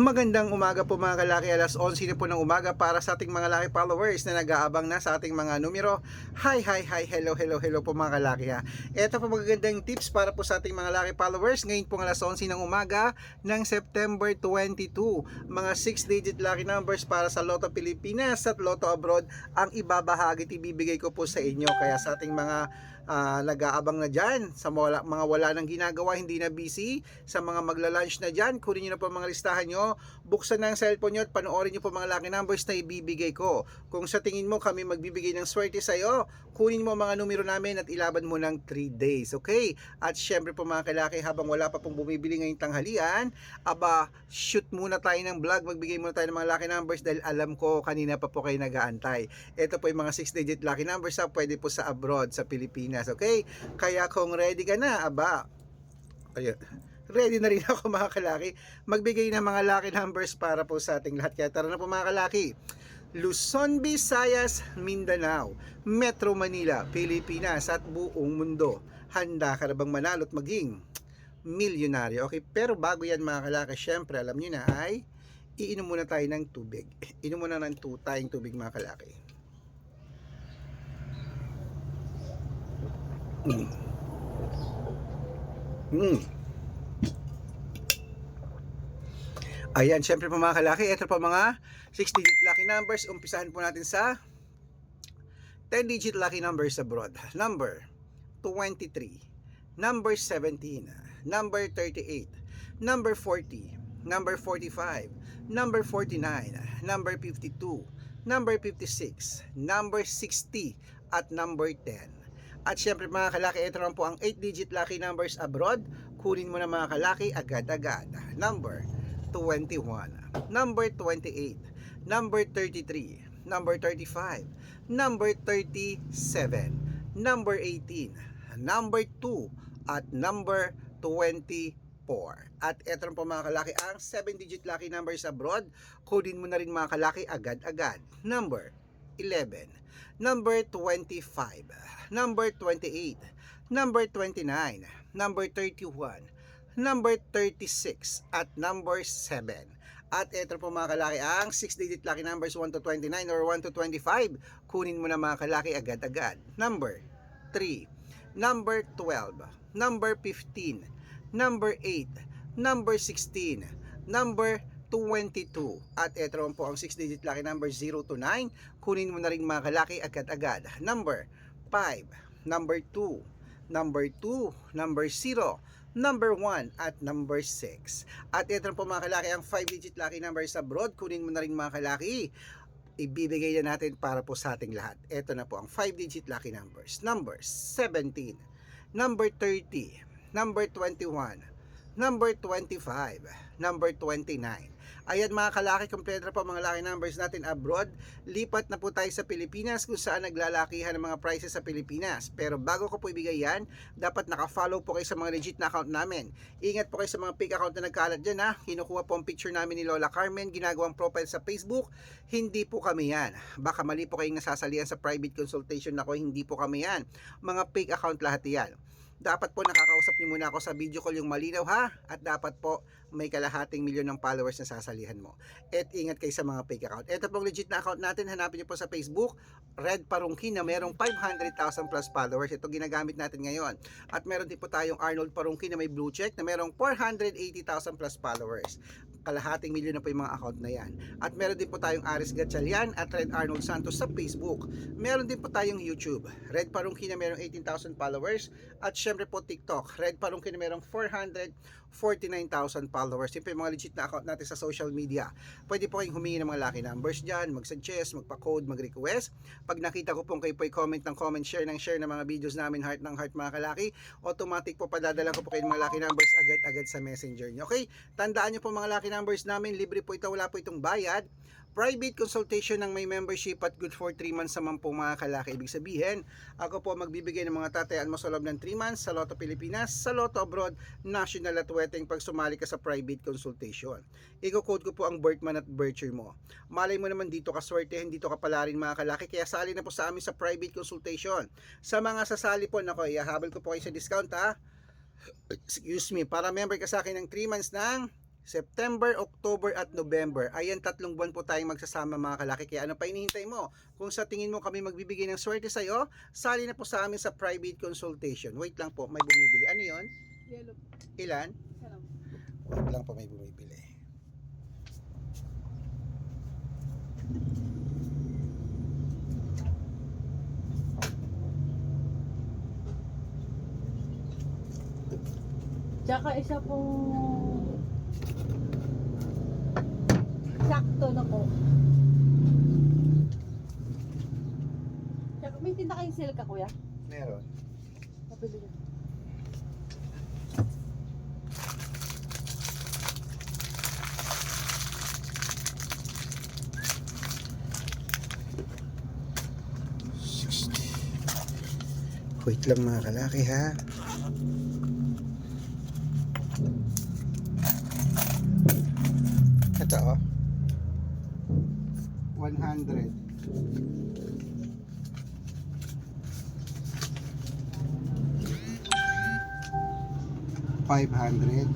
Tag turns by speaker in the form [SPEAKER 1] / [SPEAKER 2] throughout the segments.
[SPEAKER 1] Magandang umaga po mga kalaki, alas 11 na po ng umaga para sa ating mga laki followers na nag-aabang na sa ating mga numero. Hi, hi, hi, hello, hello, hello po mga kalaki ha. Ito po magagandang tips para po sa ating mga laki followers. Ngayon po alas 11 ng umaga ng September 22. Mga 6-digit lucky numbers para sa Lotto Pilipinas at Lotto Abroad ang ibabahagi at ibibigay ko po sa inyo. Kaya sa ating mga ah, nag-aabang na dyan, sa mga, mga wala nang ginagawa, hindi na busy, sa mga magla-lunch na dyan, kunin nyo na po mga listahan nyo, buksan na ang cellphone nyo at panoorin nyo po mga lucky numbers na ibibigay ko. Kung sa tingin mo kami magbibigay ng swerte sa'yo, kunin mo mga numero namin at ilaban mo ng 3 days, okay? At syempre po mga kalaki, habang wala pa pong bumibili ngayong tanghalian, aba, shoot muna tayo ng vlog, magbigay muna tayo ng mga lucky numbers dahil alam ko kanina pa po kayo nag-aantay. Ito po yung mga 6-digit lucky numbers ha, pwede po sa abroad, sa Pilipinas, okay? Kaya kung ready ka na, aba, ayun, ready na rin ako mga kalaki, magbigay ng mga lucky numbers para po sa ating lahat. Kaya tara na po mga kalaki. Luzon, Visayas, Mindanao, Metro Manila, Pilipinas at buong mundo. Handa ka na bang manalo at maging milyonaryo? Okay, pero bago yan mga kalaki, syempre alam niyo na ay iinom muna tayo ng tubig. Inom muna ng tu- tayong tubig mga kalaki. Mm. Mm. Ayan, syempre po mga kalaki, ito po mga 6-digit lucky numbers. Umpisahan po natin sa 10-digit lucky numbers abroad. Number 23, number 17, number 38, number 40, number 45, number 49, number 52, number 56, number 60, at number 10. At syempre mga kalaki, ito naman po ang 8-digit lucky numbers abroad. Kunin mo na mga kalaki agad-agad. Number 21, number 28, number 33, number 35, number 37, number 18, number 2, at number 24. At ito rin po mga kalaki ang 7-digit lucky numbers abroad. Kunin mo na rin mga kalaki agad-agad. Number 11, number 25, number 28, number 29, number 31, number 36, at number 7. At ito po mga kalaki ang 6-digit lucky numbers 1 to 29 or 1 to 25. Kunin mo na mga kalaki agad-agad. Number 3, number 12, number 15, number 8, number 16, number 22. At ito po ang 6-digit lucky number 0 to 9. Kunin mo na rin mga kalaki agad-agad. Number 5, number 2, number 2, number 0, number 1 at number 6. At ito po mga kalaki ang 5-digit lucky numbers abroad. Kunin mo na rin mga kalaki. Ibibigay na natin para po sa ating lahat. Ito na po ang 5-digit lucky numbers. Number 17, number 30, number 21, number 25, number 29. Ayan mga kalaki, kompleto na po ang mga lucky numbers natin abroad. Lipat na po tayo sa Pilipinas kung saan naglalakihan ng mga prices sa Pilipinas. Pero bago ko po ibigay yan, dapat naka-follow po kayo sa mga legit na account namin. Ingat po kayo sa mga fake account na nagkalat dyan ha. Kinukuha po ang picture namin ni Lola Carmen, ginagawang profile sa Facebook. Hindi po kami yan. Baka mali po kayong nasasalihan sa private consultation ako, hindi po kami yan. Mga fake account lahat yan dapat po nakakausap niyo muna ako sa video call yung malinaw ha? At dapat po may kalahating milyon ng followers na sasalihan mo. At ingat kayo sa mga fake account. Ito pong legit na account natin hanapin niyo po sa Facebook Red Parungkin na merong 500,000 plus followers. Ito ginagamit natin ngayon. At meron din po tayong Arnold Parungkin na may blue check na merong 480,000 plus followers kalahating milyon na po yung mga account na yan at meron din po tayong Aris Gatchalian at Red Arnold Santos sa Facebook meron din po tayong YouTube Red Parungkin na merong 18,000 followers at syempre po TikTok. Red Parungkin na merong 449,000 followers. Yun po yung mga legit na account natin sa social media. Pwede po kayong humingi ng mga lucky numbers dyan, mag-suggest, magpa-code, mag-request. Pag nakita ko pong kayo po comment ng comment, share ng share ng mga videos namin, heart ng heart mga kalaki, automatic po padadala ko po kayo ng mga lucky numbers agad-agad sa messenger nyo. Okay? Tandaan nyo po mga lucky numbers namin, libre po ito, wala po itong bayad private consultation ng may membership at good for 3 months naman po mga kalaki. Ibig sabihin, ako po magbibigay ng mga tatayaan mo sa loob ng 3 months sa Lotto Pilipinas, sa Lotto Abroad, National at Weteng pag sumali ka sa private consultation. Iko-code ko po ang birthman at birthday mo. Malay mo naman dito ka swertehin, dito ka pala rin mga kalaki, kaya sali na po sa amin sa private consultation. Sa mga sasali po, nako, ihahabol ko po kayo sa discount ha. Excuse me, para member ka sa akin ng 3 months ng September, October at November. Ayan, tatlong buwan po tayong magsasama mga kalaki. Kaya ano pa hinihintay mo? Kung sa tingin mo kami magbibigay ng swerte sa'yo, sali na po sa amin sa private consultation. Wait lang po, may bumibili. Ano yon?
[SPEAKER 2] Yellow.
[SPEAKER 1] Ilan?
[SPEAKER 2] Salam.
[SPEAKER 1] Wait lang po, may bumibili.
[SPEAKER 2] Tsaka isa pong sakto na po. Tsaka may tinda kayong sale ka kuya?
[SPEAKER 1] Meron.
[SPEAKER 2] Pabili na.
[SPEAKER 1] Wait lang mga kalaki ha. Ito oh. 100. Five hundred.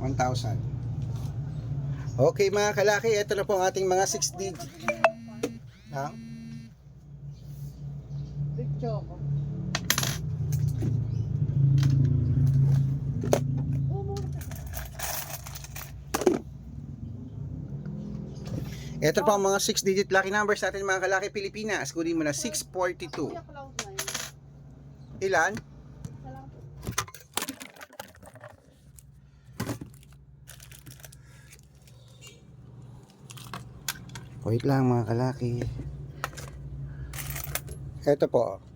[SPEAKER 1] One thousand. Okay mga kalaki, ito na po ang ating mga 6 digit. Ha?
[SPEAKER 2] Big choco. Oh, mura ka.
[SPEAKER 1] Ito po ang mga 6 digit lucky numbers natin mga kalaki Pilipinas. Kunin mo na 642.
[SPEAKER 2] Kuya Cloud9.
[SPEAKER 1] Ilan? Wait lang mga kalaki. Ito po.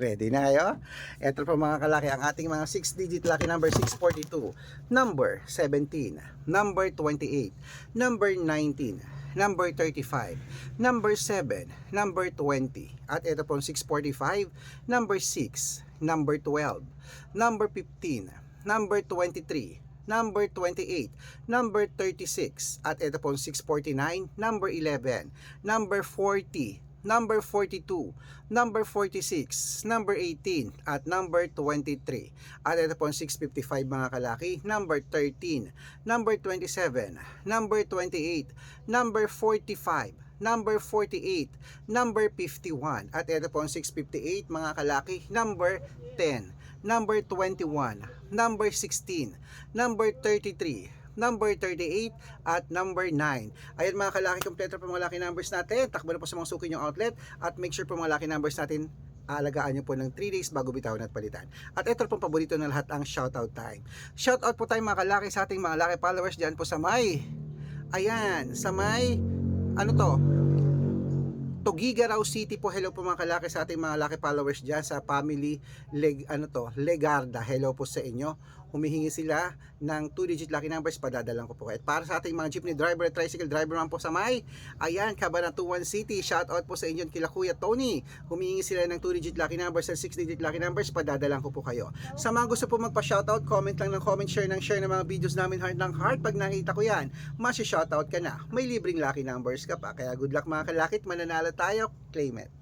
[SPEAKER 1] Ready na kayo? Ito po mga kalaki, ang ating mga 6-digit lucky number 642, number 17, number 28, number 19, number 35, number 7, number 20, at ito po 645, number 6, number 12, number 15, number 23, number 28, number 36, at ito po 649, number 11, number 40, number 42, number 46, number 18, at number 23. At ito po 655 mga kalaki, number 13, number 27, number 28, number 45, number 48, number 51. At ito po 658 mga kalaki, number 10, number 21, number 16, number 33, number 38 at number 9. Ayan mga kalaki, kompleto po mga lucky numbers natin. Takbo na po sa mga suki yung outlet at make sure po mga lucky numbers natin aalagaan nyo po ng 3 days bago bitawan at palitan. At ito pong paborito na lahat ang shoutout time. Shoutout po tayo mga kalaki sa ating mga lucky followers dyan po sa may ayan, sa may ano to, Tugigaraw City po. Hello po mga kalaki sa ating mga laki followers dyan sa family leg, ano to, Legarda. Hello po sa inyo. Humihingi sila ng 2-digit lucky numbers, padadalang ko po. At para sa ating mga jeepney driver at tricycle driver man po sa may, ayan, Cabanatuan City. Shout out po sa inyo kila Kuya Tony. Humihingi sila ng 2-digit lucky numbers at 6-digit lucky numbers, padadalang ko po kayo. Sa mga gusto po magpa-shoutout, comment lang ng comment, share ng share ng mga videos namin heart ng heart. Pag nakita ko yan, masya-shoutout ka na. May libreng lucky numbers ka pa. Kaya good luck mga kalakit, mananalo tayo, claim it.